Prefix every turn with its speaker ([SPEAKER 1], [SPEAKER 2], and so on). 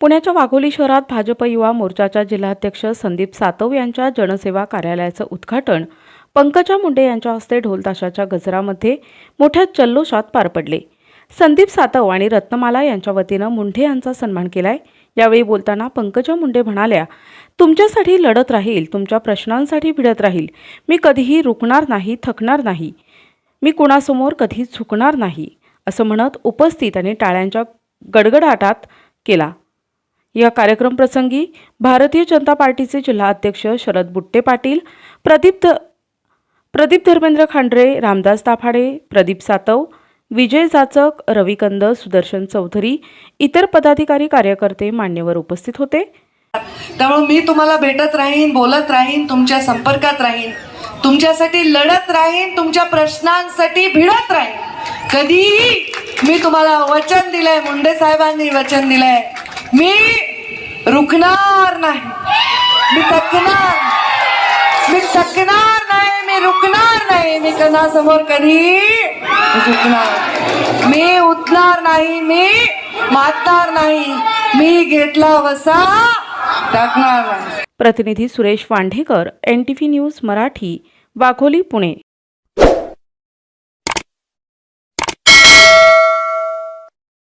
[SPEAKER 1] पुण्याच्या वाघोली शहरात भाजप युवा मोर्चाच्या जिल्हाध्यक्ष संदीप सातव यांच्या जनसेवा कार्यालयाचं उद्घाटन पंकजा मुंडे यांच्या हस्ते ढोलताशाच्या गजरामध्ये मोठ्या जल्लोषात पार पडले. संदीप सातव आणि रत्नमाला यांच्या वतीनं मुंढे यांचा सन्मान केलाय. यावेळी बोलताना पंकजा मुंडे म्हणाल्या तुमच्यासाठी लढत राहील तुमच्या प्रश्नांसाठी भिडत राहील. मी कधीही रुकणार नाही थकणार नाही. मी कुणासमोर कधी झुकणार नाही असं म्हणत उपस्थित आणि टाळ्यांच्या गडगडाटात केला. या कार्यक्रम प्रसंगी भारतीय जनता पार्टीचे जिल्हा अध्यक्ष शरद बुट्टे पाटील प्रदीप ध प्रदीप धर्मेंद्र खांडरे रामदास ताफाडे प्रदीप सातव विजय जाचक रवी कंद सुदर्शन चौधरी इतर पदाधिकारी कार्यकर्ते मान्यवर उपस्थित होते.
[SPEAKER 2] त्यामुळे मी तुम्हाला भेटत राहीन बोलत राहीन तुमच्या संपर्कात राहीन तुमच्यासाठी लढत राहीन तुमच्या प्रश्नांसाठी भिडत राहीन. कधीही मी तुम्हाला वचन दिलंय मुंडे साहेबांनी वचन दिलंय. मी रुकणार नाही. मी थकणार. मी थकणार नाही मी रुकणार नाही. मी कणासमोर कधी झुकणार. मी उठणार नाही मी मातणार नाही. मी घेतला वसा टाकणार नाही.
[SPEAKER 1] प्रतिनिधी Suresh Wandhekar N T V news Marathi Wagholi Pune.